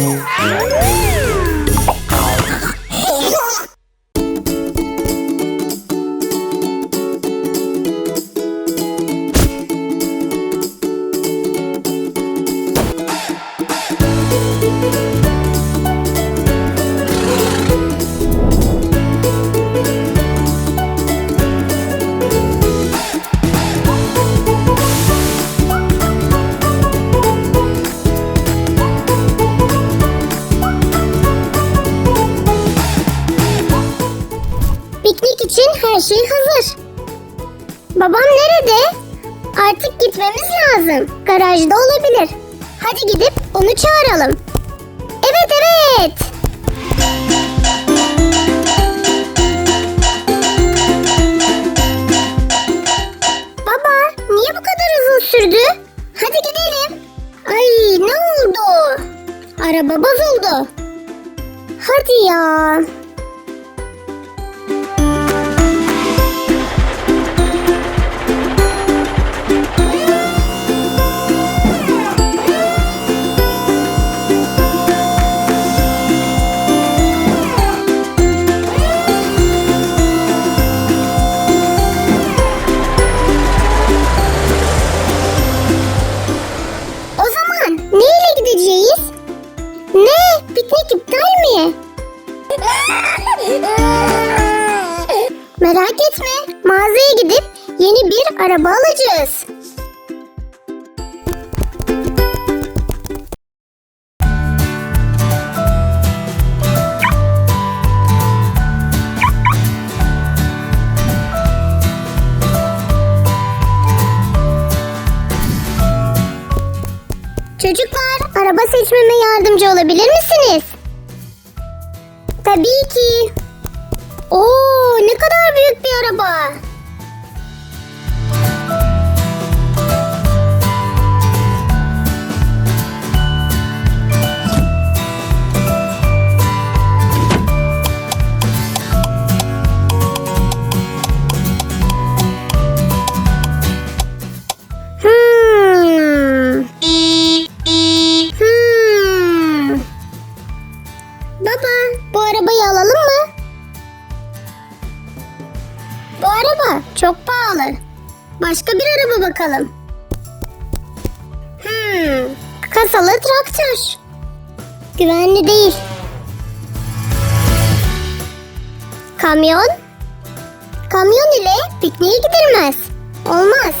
Yeah. Şey hazır. Babam nerede? Artık gitmemiz lazım. Garajda olabilir. Hadi gidip onu çağıralım. Evet evet. Baba niye bu kadar uzun sürdü? Hadi gidelim. Ay ne oldu? Araba bozuldu. Hadi ya. Piknik iptal mi? Merak etme. Mağazaya gidip yeni bir araba alacağız. Araba seçmeme yardımcı olabilir misiniz? Tabii ki. Oo, ne kadar büyük bir araba. Baba, bu arabayı alalım mı? Bu araba çok pahalı. Başka bir araba bakalım. Hmm. Kasalı traktör. Güvenli değil. Kamyon? Kamyon ile pikniğe gidilmez. Olmaz.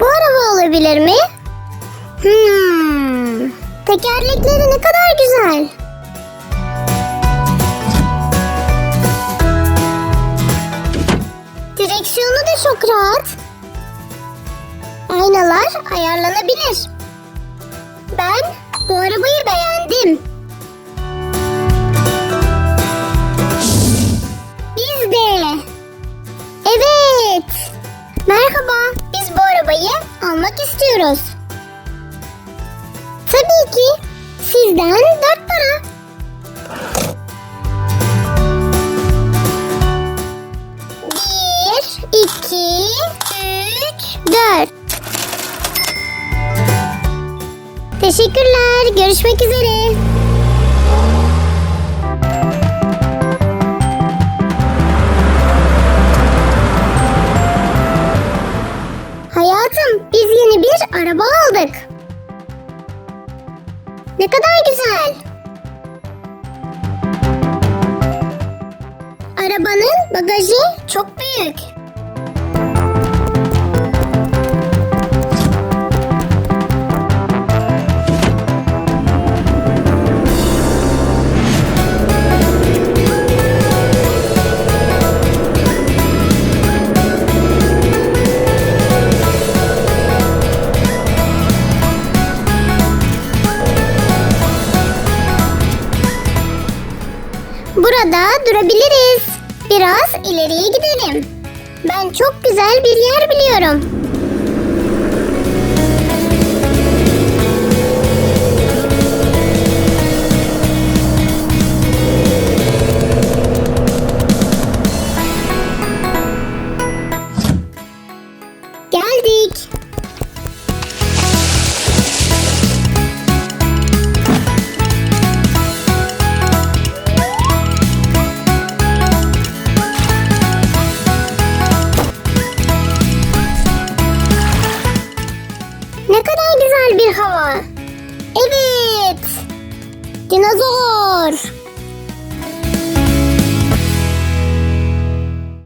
Bu araba olabilir mi? Hmm. Tekerlekleri ne kadar güzel. Direksiyonu da çok rahat. Aynalar ayarlanabilir. Ben bu arabayı beğendim. Biz de. Evet. Merhaba. Biz bu arabayı almak istiyoruz. Tabii ki. Sizden dört para. Bir, iki, üç, dört. Teşekkürler. Görüşmek üzere. Hayatım, biz yeni bir araba aldık. Ne kadar güzel. Arabanın bagajı çok büyük. Burada durabiliriz. Biraz ileriye gidelim. Ben çok güzel bir yer biliyorum. Ne kadar güzel bir hava. Evet. Dinozor.